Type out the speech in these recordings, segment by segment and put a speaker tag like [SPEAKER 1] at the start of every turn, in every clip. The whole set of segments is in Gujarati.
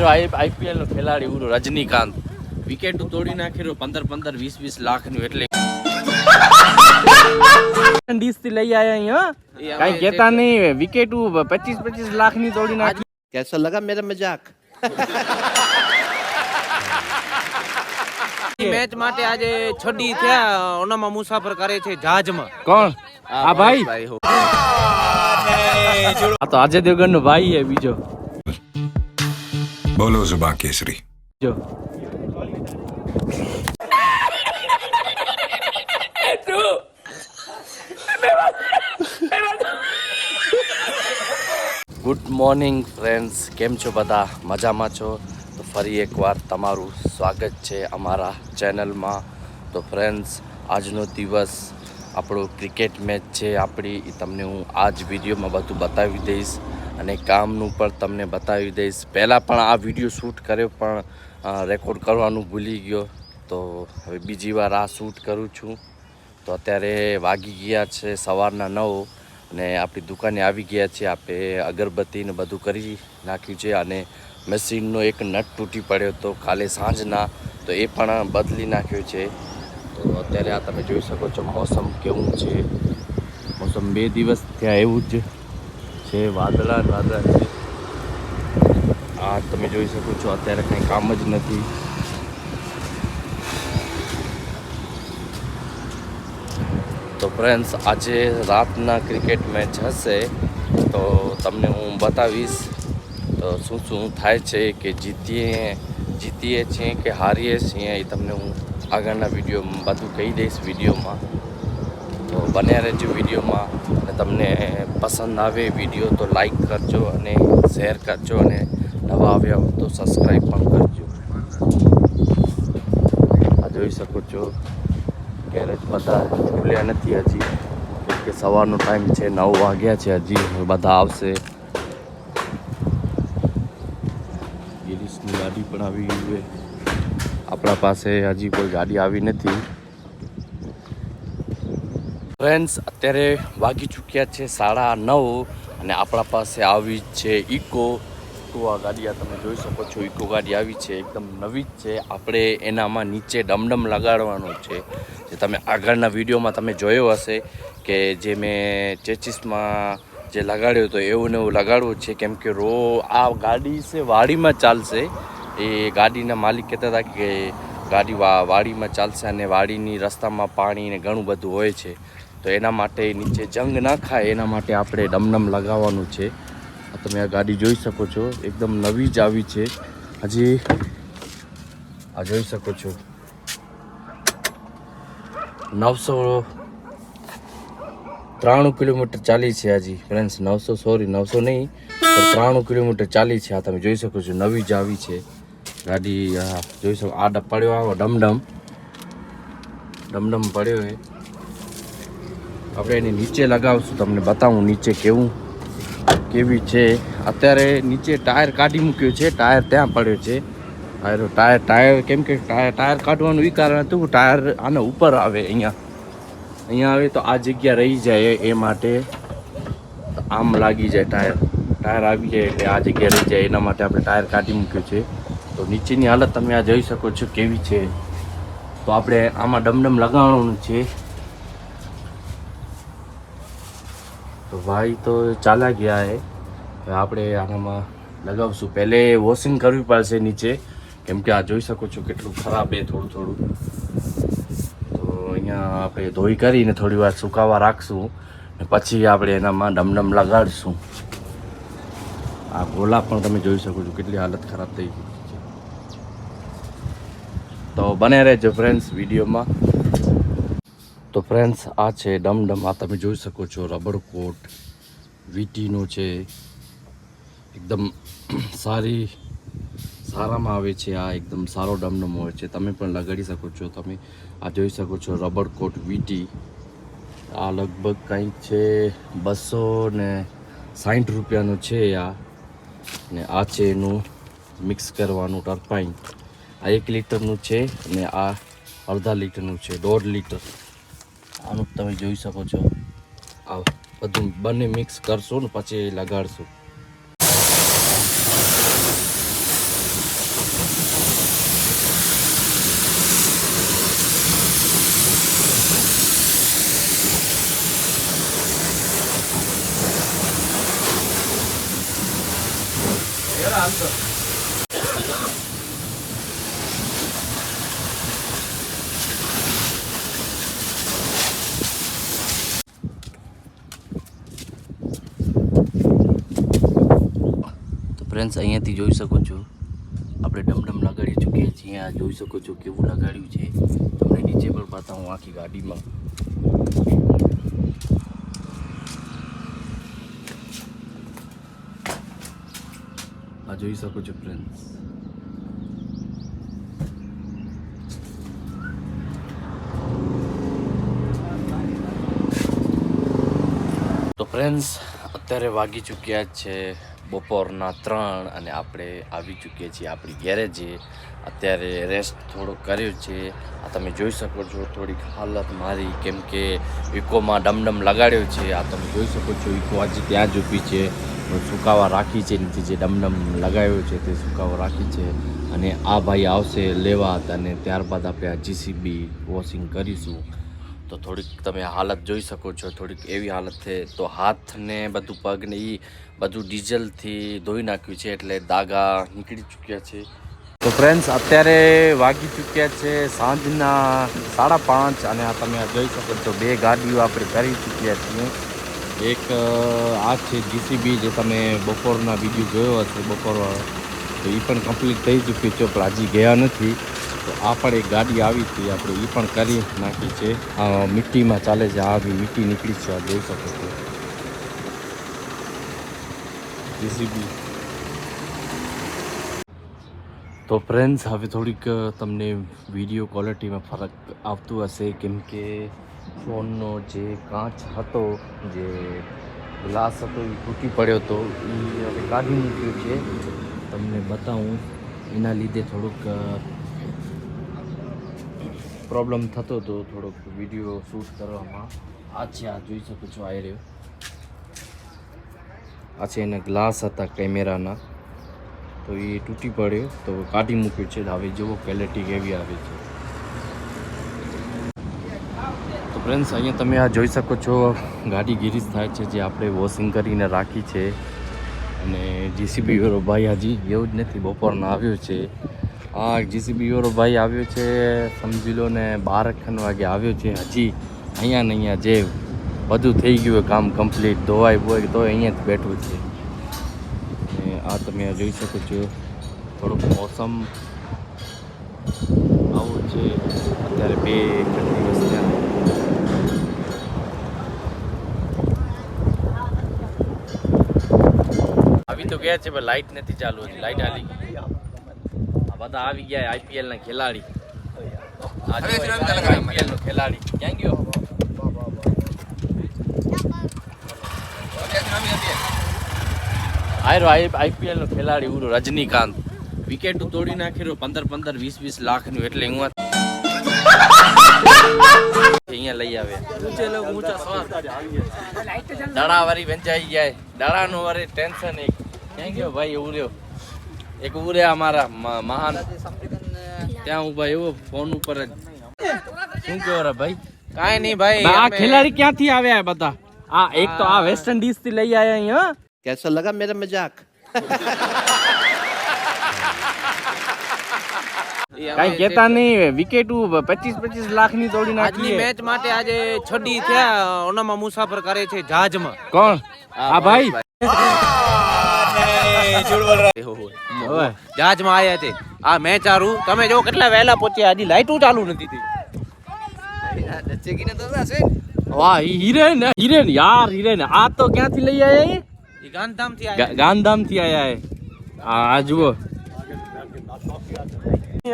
[SPEAKER 1] માર્યો આઈપીએલ નો ખેલાડી ઉરો રજનીકાંત. વિકેટ તોડી નાખેલો પંદર પંદર વીસ વીસ લાખનું એટલે ડીશથી લઈ આયા અહીંયા કઈ કેતા નહીં વિકેટ પચીસ પચીસ લાખની તોડી નાખી.
[SPEAKER 2] કેસો લગા મેરા મજાક
[SPEAKER 3] મેચ માટે આજે છડી થયા ઓનામાં મુસાફર કરે છે જહાજમાં.
[SPEAKER 1] કોણ? આ ભાઈ? આ તો આજે દેવગન નો ભાઈ છે બીજો.
[SPEAKER 4] બોલો સુબા કેસરી.
[SPEAKER 1] જો. ગુડ મોર્નિંગ ફ્રેન્ડ્સ કેમ છો બધા? મજામાં છો? તો ફરી એકવાર તમારું સ્વાગત છે અમારા ચેનલમાં. તો ફ્રેન્ડ્સ આજનો દિવસ આપણો ક્રિકેટ મેચ છે આપણી. એ તમને હું આ જ વિડીયોમાં બધું બતાવી દઈશ. અને કામનું પણ તમને બતાવી દઈશ. પહેલાં પણ આ વીડિયો શૂટ કર્યો, પણ રેકોર્ડ કરવાનું ભૂલી ગયો. તો હવે બીજી વાર આ શૂટ કરું છું. તો અત્યારે વાગી ગયા છે સવારના નવ અને આપણી દુકાને આવી ગયા છે આપણે અગરબત્તીને બધું કરી નાખ્યું છે અને મશીનનો એક નટ તૂટી પડ્યો તો કાલે સાંજના. તો એ પણ બદલી નાખ્યો છે. તો અત્યારે આ તમે જોઈ શકો છો, મોસમ કેવું છે. મોસમ બે દિવસ ત્યાં એવું જ છે વાદળા વાદળા છે. આ તમે જોઈ શકો છો, અત્યારે કંઈ કામ જ નથી. તો ફ્રેન્ડ્સ આજે રાતના ક્રિકેટ મેચ હશે. તો તમને હું બતાવીશ, તો શું શું થાય છે કે જીતીએ જીતીએ છીએ કે હારીએ છીએ, એ તમને હું આગળના વિડીયોમાં બધું કહી દઈશ વિડીયોમાં. તો બન્યા રહેજો વિડીયોમાં. તમને પસંદ આવે વીડિયો તો લાઈક કરજો અને શેર કરજો અને નવા આવ્યા હો તો સબસ્ક્રાઈબ પણ કરજો. આ જોઈ શકો છો ગેરેજ બધા ખુલ્યા નથી હજી. કેમ કે સવારનો ટાઈમ છે, નવ વાગ્યા છે હજી બધા આવશે. ગિરીશની ગાડી પણ આવી ગઈ આપણા પાસે હજી કોઈ ગાડી આવી નથી. ફ્રેન્ડ્સ, અત્યારે વાગી ચૂક્યા છે સાડા નવ અને આપણા પાસે આવી જ છે ઇકો. આ ગાડી આ તમે જોઈ શકો છો, ઇકો ગાડી આવી છે, એકદમ નવી જ છે. આપણે એનામાં નીચે ડમડમ લગાડવાનો છે. જે તમે આગળના વિડીયોમાં તમે જોયો હશે કે જે મેં ચેચીસમાં જે લગાડ્યો હતો, એવું ને એવું લગાડવું છે. કેમ કે રો, આ ગાડી છે વાડીમાં ચાલશે. એ ગાડીના માલિક કહેતા હતા કે ગાડી વાડીમાં ચાલશે અને વાડીની રસ્તામાં પાણી ને ઘણું બધું હોય છે. તો એના માટે નીચે જંગ ના ખાય, એના માટે આપણે ડમડમ લગાવવાનું છે. તમે આ ગાડી જોઈ શકો છો, એકદમ નવી જ આવી છે. હજી આ જોઈ શકો છો. નવસો ત્રાણું કિલોમીટર ચાલી છે હજી ફ્રેન્ડ્સ નવસો સોરી નવસો નહીં, પણ ત્રાણું કિલોમીટર ચાલી છે આ તમે જોઈ શકો છો, નવી જ આવી છે. ગાડી જોઈ શકો, આ પડ્યો આવો ડમડમ ડમડમ પડ્યો એ. આપણે એની નીચે લગાવશું, તમને બતાવું નીચે કેવું, કેવી છે. અત્યારે નીચે ટાયર કાઢી મૂક્યું છે, ટાયર ત્યાં પડ્યો છે. ટાયર ટાયર ટાયર, કેમ કે ટાયર ટાયર કાઢવાનું એ કારણ હતું, ટાયર આને ઉપર આવે અહીંયા. અહીંયા આવે તો આ જગ્યા રહી જાય એ માટે આમ લાગી જાય ટાયર. ટાયર આવી જાય એટલે આ જગ્યા રહી જાય, એના માટે આપણે ટાયર કાઢી મૂક્યું છે. તો નીચેની હાલત તમે આ જોઈ શકો છો કેવી છે. તો આપણે આમાં ડમડમ લગાવવાનું છે. તો ભાઈ તો ચાલ્યા ગયા એ આપણે આનામાં લગાવશું. પહેલે વોશિંગ કરવી પડશે નીચે. કેમ કે આ જોઈ શકો છો કેટલું ખરાબ છે થોડું થોડું. તો અહીંયા આપણે ધોઈ કરીને થોડી વાર સુકાવા રાખશું ને પછી આપણે એનામાં ડમડમ લગાડશું. આ ગોલા પણ તમે જોઈ શકો છો કેટલી હાલત ખરાબ થઈ ગઈ છે. તો બને રહેજો ફ્રેન્ડ્સ વિડીયોમાં. તો ફ્રેન્ડ્સ આ છે ડમડમ. આ તમે જોઈ શકો છો રબર કોટ વીટીનો છે. એકદમ સારી, સારામાં આવે છે આ. એકદમ સારો ડમડમ હોય છે. તમે પણ લગાડી શકો છો. તમે આ જોઈ શકો છો રબર કોટ વીટી. આ લગભગ કંઈક છે બસો ને સાઠ રૂપિયાનું છે આ. ને આ છે એનું મિક્સ કરવાનું ટર્પાઈન આ એક લીટરનું છે અને આ અડધા લીટરનું છે, દોઢ લીટર. આનું તમે જોઈ શકો છો. આ બધું બંને મિક્સ કરશું ને પછી લગાડશું. ફ્રેન્ડ્સ અહીંયાથી જોઈ શકો છો. આપણે ડમડમ લગાડી ચૂકીએ છીએ. આ જોઈ શકો છો કેવું લગાડ્યું છે. તમને નીચે પણ બતાવું આખી ગાડીમાં આ જોઈ શકો છો ફ્રેન્ડ્સ તો ફ્રેન્ડ્સ અત્યારે વાગી ચૂક્યા છે બપોરના ત્રણ અને આપણે આવી ચૂક્યા છીએ આપણી ગેરેજે. અત્યારે રેસ્ટ થોડો કર્યો છે. આ તમે જોઈ શકો છો, થોડીક હાલત મારી કેમ કે ઇકોમાં ડમડમ લગાડ્યો છે. આ તમે જોઈ શકો છો, ઇકો આજે ત્યાં જ ઊભી છે. સુકાવા રાખી છે નીચે જે ડમડમ લગાવ્યો છે તે સુકાવો રાખી છે. અને આ ભાઈ આવશે લેવા અને ત્યારબાદ આપણે આ જીસીબી વોશિંગ કરીશું. તો થોડીક તમે હાલત જોઈ શકો છો, થોડીક એવી હાલત છે. તો હાથને બધું પગને એ બધું ડીઝલથી ધોઈ નાખ્યું છે એટલે દાગા નીકળી ચૂક્યા છે. તો ફ્રેન્ડ્સ અત્યારે વાગી ચૂક્યા છે સાંજના સાડા પાંચ અને આ તમે જોઈ શકો છો બે ગાડીઓ આપણે કરી ચૂક્યા છીએ. એક આ છે જીસીબી જે તમે બપોરના વીડિયો જોયો હશે બપોરવાળો. તો એ પણ કમ્પ્લીટ થઈ ચૂક્યું છે, પણ હજી ગયા નથી. આ પણ એક ગાડી આવી હતી, આપણે એ પણ કરી નાખી છે. આ મિટ્ટીમાં ચાલે છે આવી મીટી નીકળી છે આ જોઈ શકો છો. તો ફ્રેન્ડ્સ હવે થોડીક તમને વીડિયો ક્વોલિટીમાં ફરક આવતું હશે, કેમ કે ફોનનો જે કાચ હતો, જે ગ્લાસ હતો એ તૂટી પડ્યો હતો એ હવે કાઢી મૂક્યું છે. તમને બતાવું. એના લીધે થોડુંક પ્રોબ્લેમ થતો હતો થોડોક વીડિયો શૂટ કરવામાં આ છે, આ જોઈ શકો છો આવી રહ્યો આ છે એના ગ્લાસ હતા કેમેરાના. તો એ તૂટી પડ્યો, તો કાઢી મૂક્યું છે. હવે જુઓ ક્વોલિટી કેવી આવે છે. તો ફ્રેન્ડ્સ અહીંયા તમે આ જોઈ શકો છો, ગાડી ગીરીજ થાય છે, જે આપણે વોશિંગ કરીને રાખી છે. અને જીસીબી વાળો ભાઈ હજી એવું જ નથી, બપોરના આવ્યો છે. આ જીસીબી વાળો ભાઈ આવ્યો છે, સમજી લો ને, બાર ખન વાગે આવ્યો છે હજી. અહીંયા ને અહીંયા જે બધું થઈ ગયું કામ કમ્પ્લીટ ધોવાય બોય તો અહીંયા જ બેઠું છે. આ તમે જોઈ શકો છો, થોડુંક મોસમ આવું છે. અત્યારે બે દિવસ ત્યાં આવી તો ગયા છે, પણ લાઇટ નથી ચાલુ લાઈટ આવી બધા આવી ગયા આઈપીએલ ના ખેલાડી. આઈપીએલ નો ખેલાડી. ક્યાં ગયો? આયરો આઈપીએલ નો ખેલાડી ઉરો રજનીકાંત. વિકેટ તોડી નાખેલો પંદર પંદર વીસ વીસ લાખનું એટલે હું અહીંયા લઈ આવે. દડા વળી વેચાઈ જાય. દડા નું વારે ટેન્શન એક. ક્યાં ગયો ભાઈ એવું રહ્યો એક ઉરે અમારા મહાન. ત્યાં ઊભા એવો ફોન ઉપર જ. શું કેવો રે ભાઈ?
[SPEAKER 3] કાઈ નહીં ભાઈ
[SPEAKER 2] આ ખેલાડી ક્યાંથી આવ્યા બધા? આ એક તો આ વેસ્ટ ઇન્ડિઝથી લઈ આયા અહીંયા
[SPEAKER 4] કેસો લગા
[SPEAKER 3] મેરે મજાક?
[SPEAKER 2] કઈ કેતા નહીં વિકેટ પચીસ પચીસ લાખની તોડી નાખી
[SPEAKER 3] મેચ માટે આજે છડી થયા ઓનામાં મુસાફર કરે છે જહાજમાં
[SPEAKER 2] કોણ આ ભાઈ.
[SPEAKER 3] જહાજમાં આવ્યા છે આ મેં ચારું. તમે જો કેટલા વહેલા પહોંચ્યા હજી લાઈટું ચાલુ નથી થઈ.
[SPEAKER 2] વાહ હિરેન હિરેન યાર હિરેન. આ તો ક્યાંથી લઈ આવ્યા એ?
[SPEAKER 3] ઈ ગાંધીધામથી
[SPEAKER 2] ગા- ગાંધીધામથી આયા એ. આ જુઓ.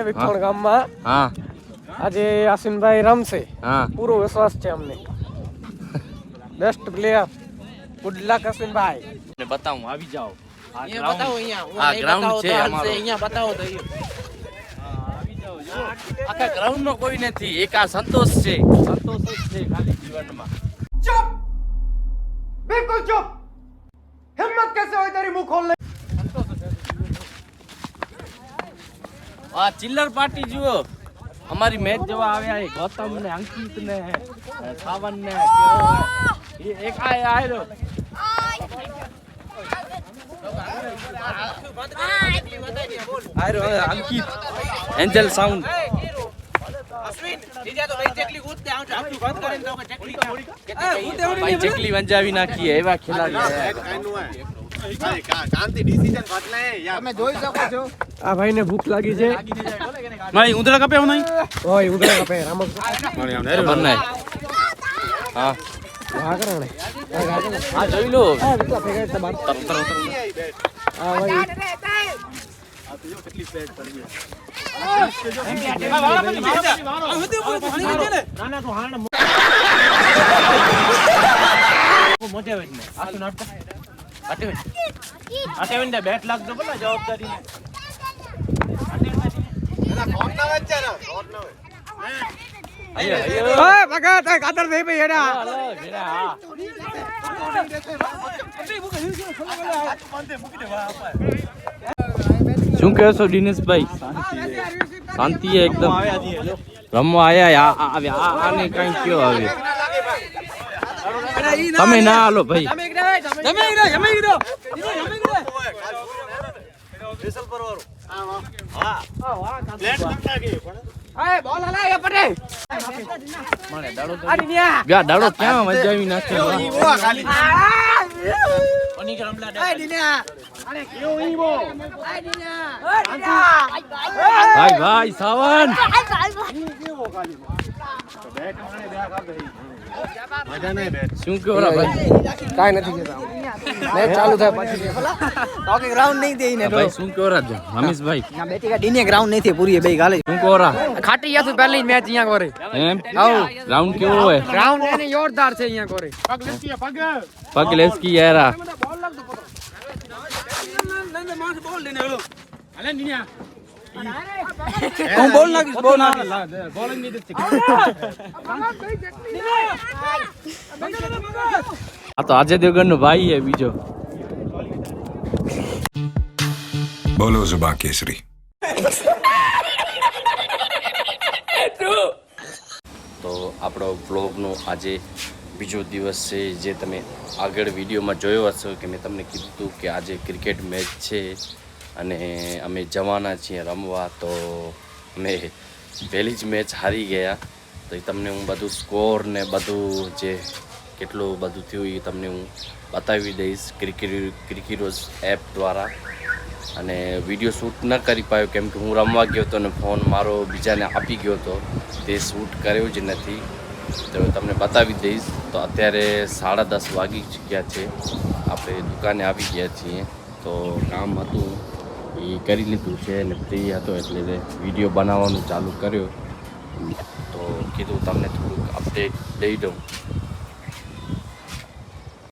[SPEAKER 5] વિખોડ ગામમાં
[SPEAKER 2] હા.
[SPEAKER 5] આજે યાસીનભાઈ રમશે.
[SPEAKER 2] હા.
[SPEAKER 5] પૂરો વિશ્વાસ છે અમને. Best player good luck Yasinbhai.
[SPEAKER 2] ને બતાવું આવી જાઓ. આ ચિલ્લર પાર્ટી જુઓ. અમારી મેચ જોવા આવ્યા છે ગૌતમ ને અંકિત ને સાવન ને એક આ
[SPEAKER 3] આવ્યો તો સાઉન્ડ. ચકલી?
[SPEAKER 2] ભાઈ વંજાવી નાખી એવા ખેલાડી છે.
[SPEAKER 5] આ ભાઈને ભૂખ લાગી છે.
[SPEAKER 3] ભાઈ ઉંદરા કપે નહીં?
[SPEAKER 5] ઓય ઉધરા કપે રામક
[SPEAKER 1] હા.
[SPEAKER 5] વાહ કરાણે
[SPEAKER 2] હા જોઈ લો.
[SPEAKER 5] કેટલા છે બાર
[SPEAKER 3] બેટ લાગતો બોલા જવાબદારી ને
[SPEAKER 5] ઓય ભગા તે કાતર દે ભાઈ એડા
[SPEAKER 2] શું કહો છો દિનેશભાઈ? શાંતિ છે એકદમ. રમવા આયા આ- આ- આ- આ- આને કઈ કયો આવે તમે ના હાલો ભાઈ. ગા દાડો ક્યાં નાખ્યો
[SPEAKER 3] ઓની કે રમલા
[SPEAKER 2] ભાઈ ભાઈ સાવન. શું કહો ભાઈ
[SPEAKER 5] કાઈ નથી કેતા મેચ ચાલુ થાય પછી
[SPEAKER 4] ઓકે ગ્રાઉન્ડ નહીં દે ને
[SPEAKER 2] ભાઈ શું કહો રા રમેશભાઈ
[SPEAKER 4] ના બેટી કા ડીને ગ્રાઉન્ડ નહીં થે પૂરી બે ગાલે
[SPEAKER 2] શું કહો રા
[SPEAKER 5] ખાટી તું પહેલી મેચ અહીંયા કરે?
[SPEAKER 2] એમ રાઉન્ડ કેવો હોય
[SPEAKER 5] ગ્રાઉન્ડ એને જોરદાર છે અહીંયા કરે
[SPEAKER 2] પગ લેસકી યારા
[SPEAKER 4] હું બોલ નાખીશ? બોલ નાખીશ.
[SPEAKER 2] બોલિંગની દીધી આ તો આજે દેવગન નો ભાઈ છે બીજો.
[SPEAKER 6] બોલો જુબા કેસરી
[SPEAKER 1] તો આપણો બ્લોગનો આજે બીજો દિવસ છે જે તમે આગળ વિડીયોમાં જોયો હશો કે મેં તમને કીધું કે આજે ક્રિકેટ મેચ છે. અને અમે જવાના છીએ રમવા, તો અમે પહેલી જ મેચ હારી ગયા. તો તમને હું બધું સ્કોર ને બધું જે કેટલું બધું થયું એ તમને હું બતાવી દઈશ ક્રિકેટ ક્રિકેટોઝ એપ દ્વારા. અને વીડિયો શૂટ ન કરી પાયો, કેમ કે હું રમવા ગયો હતો અને ફોન મારો બીજાને આપી ગયો હતો. તે શૂટ કર્યો જ નથી. તો તમને બતાવી દઈશ. તો અત્યારે સાડા દસ વાગી ગયા છે. આપણે દુકાને આવી ગયા છીએ. તો કામ હતું એ કરી લીધું છે અને ફ્રી હતો એટલે વીડિયો બનાવવાનું ચાલુ કર્યો. તો કીધું તમને થોડુંક અપડેટ દઈ દઉં.